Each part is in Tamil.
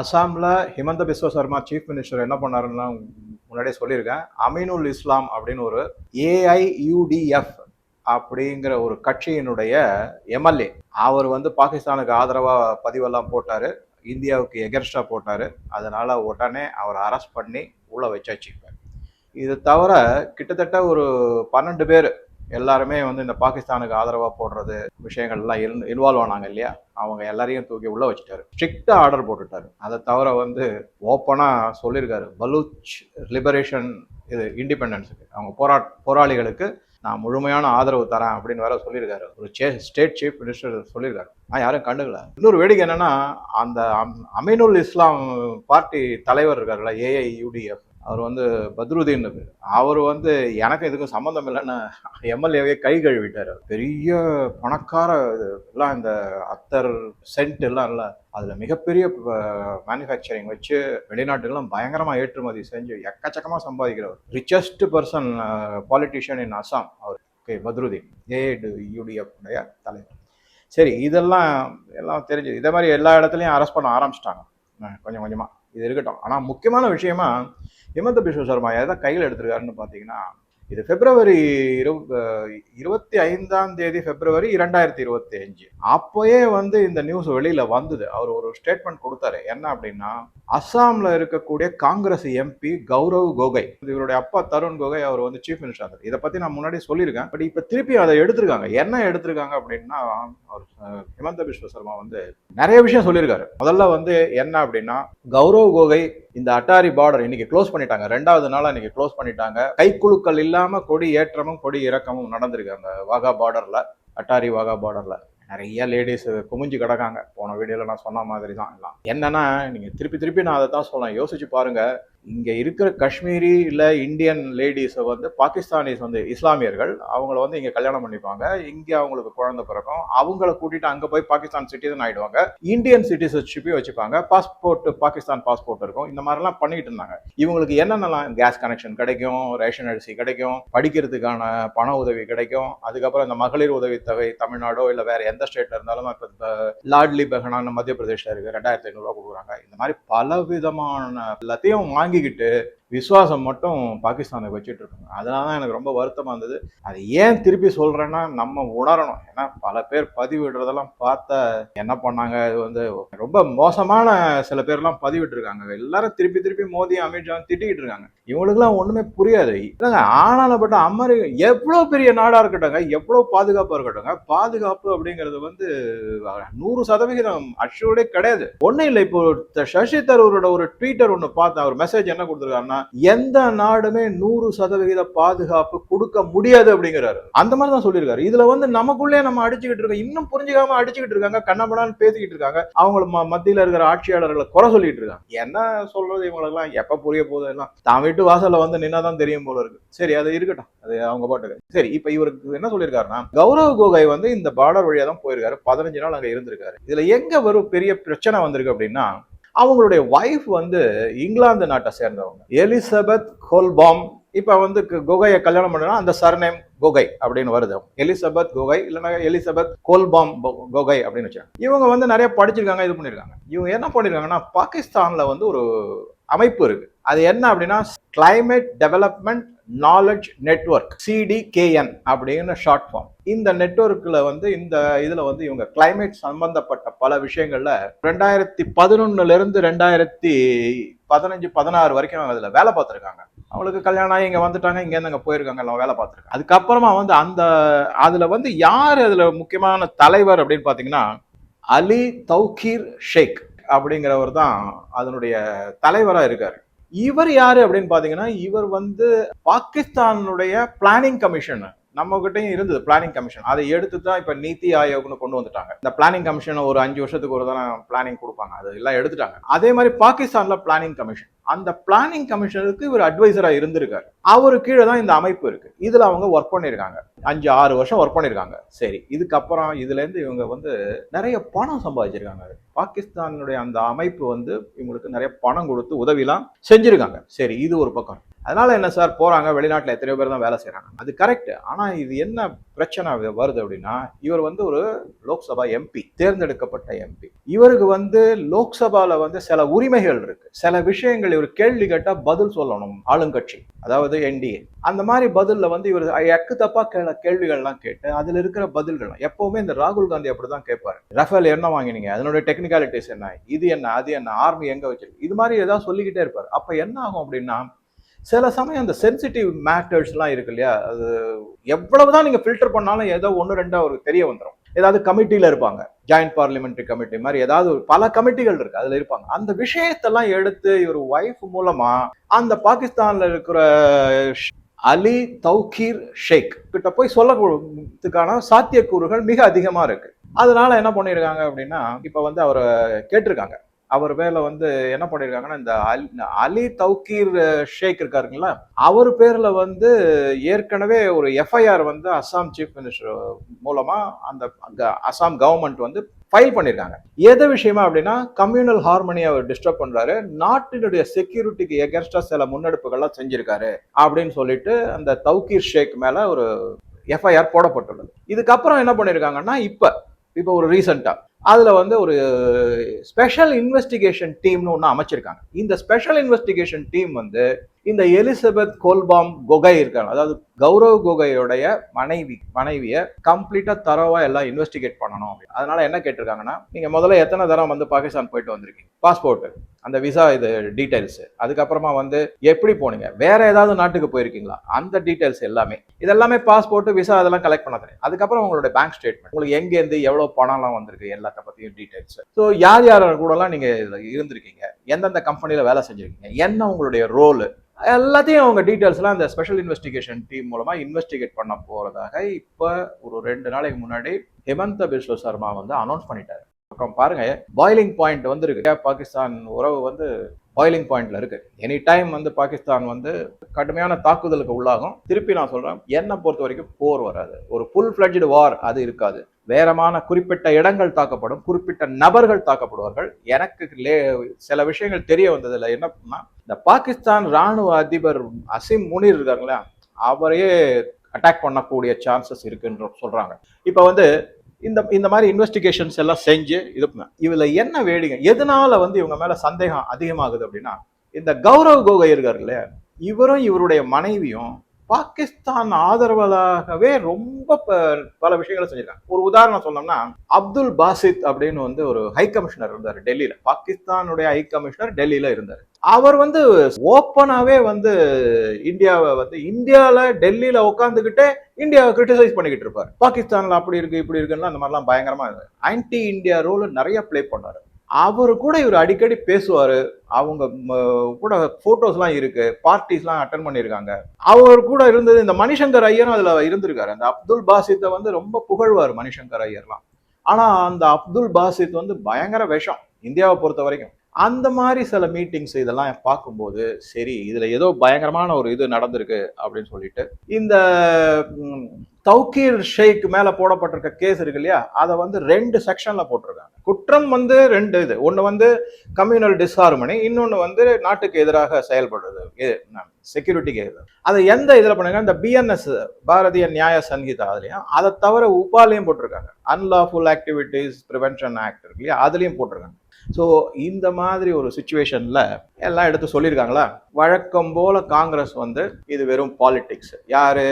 அசாமில் ஹிமந்த பிஸ்வ சர்மா சீஃப் மினிஸ்டர் என்ன பண்ணாருன்னா முன்னாடியே சொல்லியிருக்கேன். அமீனுல் இஸ்லாம் அப்படின்னு ஒரு ஏஐயுடிஎஃப் அப்படிங்கிற ஒரு கட்சியினுடைய எம்எல்ஏ அவர் வந்து பாகிஸ்தானுக்கு ஆதரவாக பதிவெல்லாம் போட்டார். இந்தியாவுக்கு எகென்ஸ்டாக போட்டார். அதனால் உடனே அவரை அரெஸ்ட் பண்ணி உள்ளே வச்சாச்சு இது தவிர கிட்டத்தட்ட ஒரு பன்னெண்டு பேர் எல்லாருமே வந்து இந்த பாகிஸ்தானுக்கு ஆதரவாக போடுறது விஷயங்கள்லாம் இன்வால்வ் ஆனாங்க இல்லையா? அவங்க எல்லாரையும் தூக்கி உள்ளே வச்சுட்டாரு. ஸ்ட்ரிக்டாக ஆர்டர் போட்டுட்டாரு. அதை தவிர வந்து ஓப்பனாக சொல்லியிருக்காரு. பலூச் லிபரேஷன் இது இண்டிபெண்டன்ஸுக்கு அவங்க போரா போராளிகளுக்கு நான் முழுமையான ஆதரவு தரேன் அப்படின்னு வேற சொல்லியிருக்காரு. ஒரு சே ஸ்டேட் சீஃப் மினிஸ்டர் சொல்லியிருக்காரு. நான் யாரும் கண்டுக்கல. இன்னொரு வேடிக்கை என்னன்னா அந்த அம்- அமீனுல் இஸ்லாம் பார்ட்டி தலைவர் இருக்காருல்ல ஏஐயுடிஎஃப் அவர் வந்து பத்ருதீன் அவர் வந்து எனக்கு இதுக்கும் சம்மந்தம் இல்லைன்னு எம்எல்ஏவே கை கழுவிட்டார் பெரிய பணக்கார எல்லாம் இந்த அத்தர் சென்ட் எல்லாம் இல்லை. அதில் மிகப்பெரிய மேனுஃபேக்சரிங் வச்சு வெளிநாட்டுக்கெல்லாம் பயங்கரமாக ஏற்றுமதி செஞ்சு எக்கச்சக்கமாக சம்பாதிக்கிறவர். Richest person politician in Assam our. Okay Badruddin. ஏடு யூடிஎஃப் உடைய தலைவர். சரி இதெல்லாம் எல்லாம் தெரிஞ்சு இதே மாதிரி எல்லா இடத்துலையும் அரெஸ்ட் பண்ண ஆரம்பிச்சிட்டாங்க. கொஞ்சம் கொஞ்சமாக இது இருக்கட்டும். ஆனால் முக்கியமான விஷயமா ஹிமந்த பிஸ்வ சர்மா எதை கையில் எடுத்திருக்காருன்னு பார்த்தீங்கன்னா இது பிப்ரவரி இரு இருபத்தி ஐந்தாம் தேதி பிப்ரவரி இரண்டாயிரத்தி இருபத்தி அஞ்சு அப்போயே வந்து இந்த நியூஸ் வெளியில வந்தது. அவர் ஒரு ஸ்டேட்மெண்ட் கொடுத்தாரு. என்ன அப்படின்னா அஸ்ஸாம்ல இருக்கக்கூடிய காங்கிரஸ் எம்பி கௌரவ் கோகை இவருடைய அப்பா தருண் கோகை அவர் வந்து சீஃப் மினிஸ்டர் இதை பத்தி நான் முன்னாடி சொல்லியிருக்கேன். பட் இப்ப திருப்பி அதை எடுத்திருக்காங்க. என்ன எடுத்திருக்காங்க அப்படின்னா அவர் ஹிமந்த பிஸ்வ சர்மா வந்து நிறைய விஷயம் சொல்லியிருக்காரு. முதல்ல வந்து என்ன அப்படின்னா கௌரவ் கோகை இந்த அட்டாரி பார்டர் இன்னைக்கு க்ளோஸ் பண்ணிட்டாங்க. ரெண்டாவது நாள் இன்னைக்கு க்ளோஸ் பண்ணிட்டாங்க. கைக்குழுக்கள் இல்லாம கொடி ஏற்றமும் கொடி இறக்கமும் நடந்திருக்கு அந்த வாகா பார்டரில் அட்டாரி வாகா பார்டரில் நிறைய லேடிஸ் குமிஞ்சு கிடக்காங்க. போன வீடியோவில் நான் சொன்ன மாதிரி தான் எல்லாம். என்னென்னா நீங்கள் திருப்பி திருப்பி நான் அதை தான் சொல்லேன் யோசிச்சு பாருங்கள் இங்கே இருக்கிற காஷ்மீரி இல்லை இந்தியன் லேடிஸை வந்து பாகிஸ்தானிஸ் வந்து இஸ்லாமியர்கள் அவங்கள வந்து இங்கே கல்யாணம் பண்ணிப்பாங்க. இங்கே அவங்களுக்கு குழந்தை பிறக்கும். அவங்கள கூட்டிட்டு அங்கே போய் பாகிஸ்தான் சிட்டிசன் ஆயிடுவாங்க. இந்தியன் சிட்டிசன்ஷிப்பையும் வச்சுப்பாங்க. பாஸ்போர்ட் பாகிஸ்தான் பாஸ்போர்ட் இருக்கும். இந்த மாதிரிலாம் பண்ணிட்டு இருந்தாங்க. இவங்களுக்கு என்னென்னலாம் கேஸ் கனெக்ஷன் கிடைக்கும் ரேஷன் அரிசி கிடைக்கும் படிக்கிறதுக்கான பண உதவி கிடைக்கும் அதுக்கப்புறம் இந்த மகளிர் உதவித்தொகை தமிழ்நாடோ இல்லை வேற எந்த ஸ்டேட்ல இருந்தாலும் இப்போ லாட்லி பெஹனான்னு மத்திய பிரதேஷ்ல இருக்கு ரெண்டாயிரத்தி ஐநூறுரூவா கொடுக்குறாங்க. இந்த மாதிரி பல விதமான எல்லாத்தையும் வாங்கி வாங்கிக்கிட்டு விசுவாசம் மட்டும் பாகிஸ்தானுக்கு வச்சுட்டு இருக்காங்க அதனால தான் எனக்கு ரொம்ப வருத்தமாக இருந்தது. அது ஏன் திருப்பி சொல்கிறேன்னா நம்ம உணரணும். ஏன்னா பல பேர் பதிவிடுறதெல்லாம் பார்த்தா என்ன பண்ணாங்க? இது வந்து ரொம்ப மோசமான சில பேர்லாம் பதிவிட்டுருக்காங்க. எல்லாரும் திருப்பி திருப்பி மோதி அமித்ஷா திட்டிக்கிட்டு இருக்காங்க. இவங்களுக்குலாம் ஒன்றுமே புரியாது. இல்லைங்க ஆனாலப்பட்ட அமெரிக்கா எவ்வளோ பெரிய நாடாக இருக்கட்டுங்க எவ்வளோ பாதுகாப்பாக இருக்கட்டுங்க பாதுகாப்பு அப்படிங்கிறது வந்து நூறு சதவிகிதம் அஷ்யூர்டே கிடையாது. ஒன்றும் இல்லை இப்போ சசி தரூரோட ஒரு ட்விட்டர் ஒன்று பார்த்தேன் அவர் மெசேஜ் என்ன கொடுத்துருக்காருன்னா எந்த நாடுமே நூறு சதவிகித பாதுகாப்பு கொடுக்க முடியாது அப்படிங்கிறாரு. அந்த மாதிரி தான் சொல்லியிருக்காரு. இதுல வந்து நமக்குள்ளே நம்ம அடிச்சுக்கிட்டு இருக்கோம். இன்னும் புரிஞ்சுக்காம அடிச்சுக்கிட்டு இருக்காங்க. கண்ணபடான்னு பேசிக்கிட்டு இருக்காங்க. அவங்க ம- மத்தியில இருக்கிற ஆட்சியாளர்களை குறை சொல்லிட்டு இருக்காங்க. என்ன சொல்றது இவங்களுக்கெல்லாம்? எப்ப புரிய போகுது எல்லாம்? தான் வீட்டு வாசல்ல வந்து நின்னாதான் தெரியும் போல இருக்கு. சரி அது இருக்கட்டும். அது அவங்க பாட்டுக்கு. சரி இப்ப இவருக்கு என்ன சொல்லியிருக்காருன்னா கௌரவ் கோகை வந்து இந்த பார்டர் வழியா தான் போயிருக்காரு. பதினஞ்சு நாள் அங்க இருந்திருக்காரு. இதுல எங்க ஒரு பெரிய பிரச்சனை வந்திருக்கு அப்படின்னா அவங்களுடைய ஒய்ஃப் வந்து இங்கிலாந்து நாட்டை சேர்ந்தவங்க. எலிசபெத் கோல்பாம் இப்போ வந்து குகையை கல்யாணம் பண்ணா அந்த சர்நேம் குகை அப்படின்னு வருது. எலிசபெத் கோகை இல்லைனா எலிசபெத் கோல்பாம் குகை அப்படின்னு வச்சாங்க இவங்க வந்து நிறைய படிச்சிருக்காங்க இது பண்ணியிருக்காங்க இவங்க என்ன பண்ணியிருக்காங்கன்னா பாகிஸ்தானில் வந்து ஒரு அமைப்பு இருக்கு. அது என்ன அப்படின்னா climate development knowledge network CDKN அப்படின்னு ஷார்ட் ஃபார்ம் இந்த நெட்ஒர்க்கில் வந்து இந்த இதில் வந்து இவங்க கிளைமேட் சம்பந்தப்பட்ட பல விஷயங்களில் ரெண்டாயிரத்தி பதினொன்னுலேருந்து ரெண்டாயிரத்தி பதினஞ்சு பதினாறு வரைக்கும் அவங்க அதில் வேலை பார்த்துருக்காங்க. அவங்களுக்கு கல்யாணம் ஆகி இங்கே வந்துட்டாங்க இங்கேருந்து அங்கே போயிருக்காங்க எல்லாம் வேலை பார்த்துருக்காங்க. அதுக்கப்புறமா வந்து அந்த அதில் வந்து யார் அதில் முக்கியமான தலைவர் அப்படின்னு பார்த்தீங்கன்னா அலி தௌகீர் ஷேக் அப்படிங்கிறவர் தான் அதனுடைய தலைவராக இருக்கார். இவர் யாரு அப்படின்னு பாத்தீங்கன்னா இவர் வந்து பாகிஸ்தானுடைய பிளானிங் கமிஷன் நம்ம கிட்டையும் இருந்தது பிளானிங் கமிஷன் அதை எடுத்து தான் இப்ப நீத்தி ஆயோக்னு கொண்டு வந்துட்டாங்க. இந்த பிளானிங் கமிஷன் ஒரு அஞ்சு வருஷத்துக்கு ஒரு தானே பிளானிங் கொடுப்பாங்க. அது எல்லாம் எடுத்துட்டாங்க. அதே மாதிரி பாகிஸ்தான்ல பிளானிங் கமிஷன் அந்த பிளானிங் கமிஷனுக்கு இவர் அட்வைசராக இருந்திருக்காரு. அவரு கீழே தான் இந்த அமைப்பு இருக்கு. இதுல அவங்க ஒர்க் பண்ணியிருக்காங்க அஞ்சு ஆறு வருஷம் ஒர்க் பண்ணியிருக்காங்க சரி இதுக்கப்புறம் இதுல இருந்து இவங்க வந்து நிறைய பணம் சம்பாதிச்சிருக்காங்க. பாகிஸ்தானுடைய அந்த அமைப்பு வந்து இவங்களுக்கு நிறைய பணம் கொடுத்து உதவிலாம் செஞ்சிருக்காங்க. சரி இது ஒரு பக்கம். அதனால என்ன சார் போறாங்க வெளிநாட்டில் எத்தனையோ பேர் தான் வேலை செய்கிறாங்க அது கரெக்ட் ஆனா இது என்ன பிரச்சனை வருது அப்படின்னா இவர் வந்து ஒரு லோக்சபா எம்பி தேர்ந்தெடுக்கப்பட்ட எம்பி இவருக்கு வந்து லோக்சபால வந்து சில உரிமைகள் இருக்கு. சில விஷயங்கள் ஒரு கேள்வி கேட்டா பதில் சொல்லணும் ஆளுங்கட்சி அதாவது என்டிஏ அந்த மாதிரி பதில்ல வந்து இவர் எக்கு தப்பா கேள கேள்விகள்லாம் கேட்டு அதுல இருக்கிற பதில்கள் எப்பவுமே இந்த ராகுல் காந்தி அப்படிதான் கேட்பாரு. ரஃபேல் என்ன வாங்கினீங்க? அதனுடைய டெக்னிக்காலிட்டிஸ் என்ன? இது என்ன? அது என்ன? ஆர்மி எங்க வச்சிருக்கு? இது மாதிரி ஏதாவது சொல்லிக்கிட்டே இருப்பார். அப்ப என்ன ஆகும் அப்படின்னா சில சமயம் அந்த சென்சிட்டிவ் மேட்டர்ஸ்லாம் இருக்கு இல்லையா? அது எவ்வளவுதான் நீங்க ஃபில்டர் பண்ணாலும் ஏதோ ஒன்று ரெண்டாக அவருக்கு தெரிய வந்துடும் ஏதாவது கமிட்டியில இருப்பாங்க. ஜாயிண்ட் பார்லிமெண்ட்ரி கமிட்டி மாதிரி ஏதாவது ஒரு பல கமிட்டிகள் இருக்கு அதுல இருப்பாங்க. அந்த விஷயத்தெல்லாம் எடுத்து இவர் ஒய்ஃப் மூலமா அந்த பாகிஸ்தான்ல இருக்கிற அலி தௌகீர் ஷேக் கிட்ட போய் சொல்லறதுக்கான சாத்தியக்கூறுகள் மிக அதிகமா இருக்கு. அதனால என்ன பண்ணியிருக்காங்க அப்படின்னா இப்ப வந்து அவரை கேட்டிருக்காங்க. அவர் மேல வந்து என்ன பண்ணியிருக்காங்கன்னா இந்த அல்- அலி தௌக்கீர் ஷேக் இருக்காருங்களா அவர் பேர்ல வந்து ஏற்கனவே ஒரு எஃப்ஐஆர் வந்து அஸ்ஸாம் சீஃப் மினிஸ்டர் மூலமா அந்த அங்க அஸ்ஸாம் கவர்மெண்ட் வந்து ஃபைல் பண்ணியிருக்காங்க எது விஷயமா அப்படின்னா கம்யூனல் ஹார்மனியை அவர் டிஸ்டர்ப் பண்றாரு. நாட்டினுடைய செக்யூரிட்டிக்கு எகென்ஸ்டா சில முன்னெடுப்புகள்லாம் செஞ்சிருக்காரு அப்படின்னு சொல்லிட்டு அந்த தௌக்கீர் ஷேக் மேல ஒரு எஃப்ஐஆர் போடப்பட்டுள்ளது. இதுக்கப்புறம் என்ன பண்ணியிருக்காங்கன்னா இப்போ இப்போ ஒரு ரீசெண்டா அதில் வந்து ஒரு ஸ்பெஷல் இன்வெஸ்டிகேஷன் டீம்னு ஒன்று அமைச்சிருக்காங்க. இந்த ஸ்பெஷல் இன்வெஸ்டிகேஷன் டீம் வந்து இந்த எலிசபெத் கோல்பாம் கொகை இருக்காங்க. அதாவது கௌரவ் கொகையோடைய மனைவி மனைவியை கம்ப்ளீட்டாக தரவாக எல்லாம் இன்வெஸ்டிகேட் பண்ணணும் அப்படின்னு. அதனால என்ன கேட்டிருக்காங்கன்னா நீங்கள் முதல்ல எத்தனை தரம் வந்து பாகிஸ்தான் போயிட்டு வந்திருக்கீங்க? பாஸ்போர்ட்டு அந்த விசா இது டீடைல்ஸ் அதுக்கப்புறமா வந்து எப்படி போனீங்க? வேற ஏதாவது நாட்டுக்கு போயிருக்கீங்களா? அந்த டீடைல்ஸ் எல்லாமே. இதெல்லாமே பாஸ்போர்ட் விசா அதெல்லாம் கலெக்ட் பண்ண தெரியும் அதுக்கப்புறம் உங்களுடைய பேங்க் ஸ்டேட்மெண்ட் உங்களுக்கு எங்க இருந்து எவ்வளவு பணம்லாம் வந்திருக்கு? எல்லாத்த பத்தியும் டீடைல்ஸ் ஸோ யார் யார் கூடலாம் நீங்க இருந்திருக்கீங்க? எந்தெந்த கம்பெனியில் வேலை செஞ்சிருக்கீங்க? என்ன உங்களுடைய ரோல் எல்லாத்தையும் அவங்க டீட்டெயில்ஸ்லாம் அந்த ஸ்பெஷல் இன்வெஸ்டிகேஷன் டீம் மூலமா இன்வெஸ்டிகேட் பண்ண போறதாக இப்ப ஒரு ரெண்டு நாளைக்கு முன்னாடி ஹிமந்த பிஸ்வ சர்மா வந்து அனௌன்ஸ் பண்ணிட்டாரு. பக்கம் பாருங்க பாய்லிங் பாயிண்ட் வந்துருக்கு. பாகிஸ்தான் உறவு வந்து பாய்லிங் பாயிண்ட்ல இருக்கு. எனி டைம் வந்து பாகிஸ்தான் வந்து கடுமையான தாக்குதலுக்கு உள்ளாகும். திருப்பி நான் சொல்றேன் என்னை பொறுத்த வரைக்கும் போர் வராது. ஒரு ஃபுல் ஃபிளட்ஜு வார் அது இருக்காது. வேறமான குறிப்பிட்ட இடங்கள் தாக்கப்படும் குறிப்பிட்ட நபர்கள் தாக்கப்படுவார்கள். எனக்கு லே சில விஷயங்கள் தெரிய வந்ததுல என்னன்னா இந்த பாகிஸ்தான் ராணுவ அதிபர் அசிம் முனீர் இருக்காங்களா அவரையே அட்டாக் பண்ணக்கூடிய சான்சஸ் இருக்குன்ற சொல்றாங்க. இப்போ வந்து இந்த இந்த மாதிரி இன்வெஸ்டிகேஷன்ஸ் எல்லாம் செஞ்சு இது இதில் என்ன வேடிக்கை? எதனால வந்து இவங்க மேலே சந்தேகம் அதிகமாகுது அப்படின்னா இந்த கௌரவ் கோகை இருக்கார்ல இவரும் இவருடைய மனைவியும் பாகிஸ்தான் ஆதரவாளாகவே ரொம்ப ப- பல விஷயங்களை செஞ்சிருக்காங்க. ஒரு உதாரணம் சொன்னோம்னா அப்துல் பாசித் அப்படின்னு வந்து ஒரு ஹை கமிஷனர் இருந்தார் டெல்லியில. பாகிஸ்தானுடைய ஹை கமிஷனர் டெல்லியில இருந்தார். அவர் வந்து ஓப்பனாகவே வந்து இந்தியாவை வந்து இந்தியாவில் டெல்லியில் உட்காந்துக்கிட்டே இந்தியாவை கிரிட்டிசைஸ் பண்ணிக்கிட்டு இருப்பார். பாகிஸ்தானில் அப்படி இருக்கு இப்படி இருக்குன்னு அந்த மாதிரிலாம் பயங்கரமா ஆன்டி இந்தியா ரோல் நிறைய ப்ளே பண்ணார். அவர் கூட இவர் அடிக்கடி பேசுவார். அவங்க கூட ஃபோட்டோஸ்லாம் இருக்கு பார்ட்டிஸ்லாம் அட்டன் பண்ணியிருக்காங்க. அவர் கூட இருந்தது இந்த மணிசங்கர் ஐயரும் அதில் இருந்திருக்காரு. அந்த அப்துல் பாசித்தை வந்து ரொம்ப புகழ்வார் மணிசங்கர் ஐயர்லாம். ஆனால் அந்த அப்துல் பாசித் வந்து பயங்கர விஷம் இந்தியாவை பொறுத்த வரைக்கும் அந்த மாதிரி சில மீட்டிங்ஸ் இதெல்லாம் பார்க்கும்போது சரி இதில் ஏதோ பயங்கரமான ஒரு இது நடந்திருக்கு அப்படின்னு சொல்லிட்டு இந்த தௌக்கீல் ஷேக் மேலே போடப்பட்டிருக்க கேஸ் இருக்கு இல்லையா? அதை வந்து ரெண்டு செக்ஷனில் போட்டிருக்காங்க. குற்றம் வந்து ரெண்டு இது. ஒன்று வந்து கம்யூனல் டிஸ்ஹார்மனி இன்னொன்று வந்து நாட்டுக்கு எதிராக செயல்படுறது. செக்யூரிட்டிக்கு எதிராக. அதை எந்த இதில் பண்ணுங்க? இந்த பிஎன்எஸ் பாரதிய நியாய சங்கீதா அதுலேயும் அதை தவிர உபாலையும் போட்டிருக்காங்க. அன்லாஃபுல் ஆக்டிவிட்டீஸ் ப்ரிவென்ஷன் ஆக்ட் இருக்கு இல்லையா? அதுலேயும் போட்டிருக்காங்க. ஸோ இந்த மாதிரி ஒரு சுச்சுவேஷனில் எல்லாம் எடுத்து சொல்லியிருக்காங்களா? வழக்கம் போல காங்கிரஸ் வந்து இது வெறும் பாலிட்டிக்ஸ் யாரு?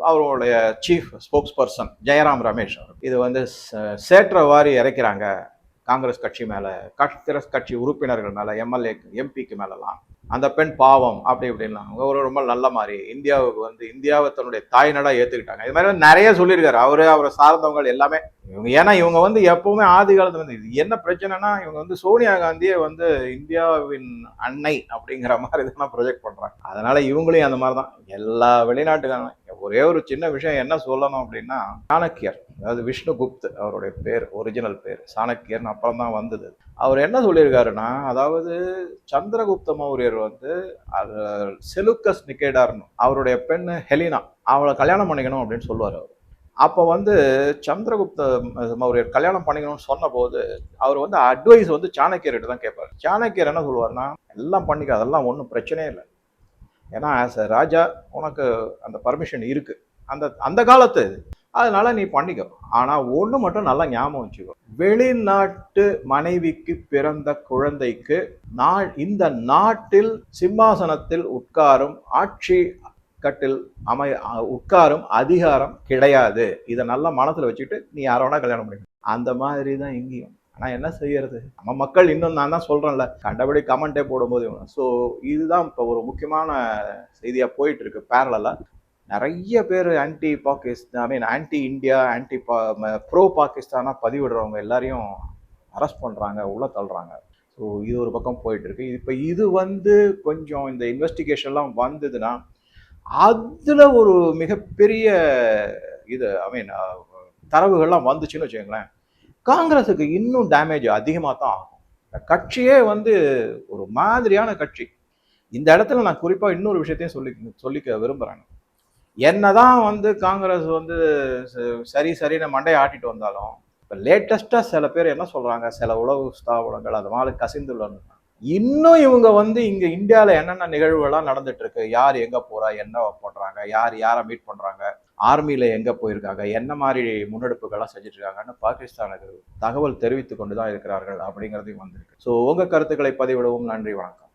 அவருடைய chief spokesperson Jairam Ramesh அவர். இது வந்து ச- சேற்ற வாரி இறைக்கிறாங்க. காங்கிரஸ் கட்சி மேலே காங்கிரஸ் கட்சி உறுப்பினர்கள் மேலே எம்எல்ஏ எம்பிக்கு மேலெலாம். அந்த பெண் பாவம் அப்படி இப்படின்லாம். அவங்க ஒரு ரொம்ப நல்ல மாதிரி இந்தியாவுக்கு வந்து இந்தியாவை தன்னுடைய தாய்நாடா ஏற்றுக்கிட்டாங்க இது மாதிரி நிறைய சொல்லியிருக்காரு. அவரு அவரை சார்ந்தவங்க எல்லாமே. இவங்க ஏன்னா இவங்க வந்து எப்பவுமே ஆதி காலத்தில் வந்து இது என்ன பிரச்சனைனா இவங்க வந்து சோனியா காந்தியை வந்து இந்தியாவின் அன்னை அப்படிங்கிற மாதிரி தான் ப்ரொஜெக்ட் பண்ணுறாங்க அதனால இவங்களையும் அந்த மாதிரி தான் எல்லா வெளிநாட்டுக்காரங்க ஒரே ஒரு சின்ன விஷயம் என்ன சொல்லணும் அப்படின்னா சாணக்கியர் அதாவது விஷ்ணுகுப்த் அவருடைய பேர் ஒரிஜினல் பேர். சாணக்கியர்னு அப்புறம் தான் வந்தது. அவர் என்ன சொல்லியிருக்காருன்னா அதாவது சந்திரகுப்த மௌரியர் வந்து அது செலுக்கஸ் நிக்கேடார்னு அவருடைய பெண் ஹெலினா அவளை கல்யாணம் பண்ணிக்கணும் அப்படின்னு சொல்லுவார் அவர். அப்போ வந்து சந்திரகுப்த மௌரியர் கல்யாணம் பண்ணிக்கணும்னு சொன்னபோது அவர் வந்து அட்வைஸ் வந்து சாணக்கியர்கிட்ட தான் கேட்பார் சாணக்கியர் என்ன சொல்லுவார்னா எல்லாம் பண்ணிக்க அதெல்லாம் ஒன்றும் பிரச்சனையே இல்லை. ஏன்னா ஆஸ் அ ராஜா உனக்கு அந்த பர்மிஷன் இருக்குது அந்த அந்த காலத்து. இது. அதனால நீ பண்ணிக்கோ. ஆனால் ஒன்று மட்டும் நல்லா ஞாபகம் வச்சுக்கோ. வெளிநாட்டு மனைவிக்கு பிறந்த குழந்தைக்கு நான் இந்த நாட்டில் சிம்மாசனத்தில் உட்காரும் ஆட்சி கட்டில் அமை உட்காரும் அதிகாரம் கிடையாது. இதை நல்லா மனசில் வச்சுக்கிட்டு நீ யார கல்யாணம் பண்ணிக்கணும்? அந்த மாதிரி தான் இங்கேயும். ஆனால் என்ன செய்யறது? நம்ம மக்கள் இன்னும் நான் தான் சொல்கிறேன்ல கண்டபடி கமெண்டே போடும்போது ஸோ இதுதான் இப்போ ஒரு முக்கியமான செய்தியாக போயிட்டு இருக்கு பேரலா நிறைய பேர் anti Pakistan I mean anti India anti pro பாகிஸ்தானாக பதிவிடுறவங்க எல்லாரையும் அரெஸ்ட் பண்ணுறாங்க உள்ள தள்ளுறாங்க. ஸோ இது ஒரு பக்கம் போயிட்டு இருக்கு இப்போ இது வந்து கொஞ்சம் இந்த இன்வெஸ்டிகேஷன்லாம் வந்ததுன்னா அதில் ஒரு மிகப்பெரிய இது ஐ மீன் தரவுகள்லாம் வந்துச்சுன்னு வச்சுக்கோங்களேன். காங்கிரஸுக்கு இன்னும் டேமேஜ் அதிகமாக தான் ஆகும். இந்த கட்சியே வந்து ஒரு மாதிரியான கட்சி. இந்த இடத்துல நான் குறிப்பாக இன்னொரு விஷயத்தையும் சொல்லி சொல்லிக்க விரும்புகிறேன் என்னதான் வந்து காங்கிரஸ் வந்து ச- சரி சரின்னு மண்டையை ஆட்டிட்டு வந்தாலும் இப்போ லேட்டஸ்ட்டாக சில பேர் என்ன சொல்கிறாங்க சில உளவு ஸ்தாபனங்கள் அது மாதிரி கசிந்துள்ளன. இன்னும் இவங்க வந்து இங்கே இந்தியாவில் என்னென்ன நிகழ்வுகள்லாம் நடந்துட்டு இருக்கு? யார் எங்கே போகிறா என்ன பண்ணுறாங்க யார் யாரை மீட் பண்ணுறாங்க ஆர்மியில எங்க போயிருக்காங்க? என்ன மாதிரி முன்னெடுப்புகள்லாம் செஞ்சுட்டு இருக்காங்கன்னு பாகிஸ்தானுக்கு தகவல் தெரிவித்து கொண்டு தான் இருக்கிறார்கள் அப்படிங்கிறதையும் வந்திருக்கு. ஸோ உங்க கருத்துக்களை பதிவிடவும். நன்றி வணக்கம்.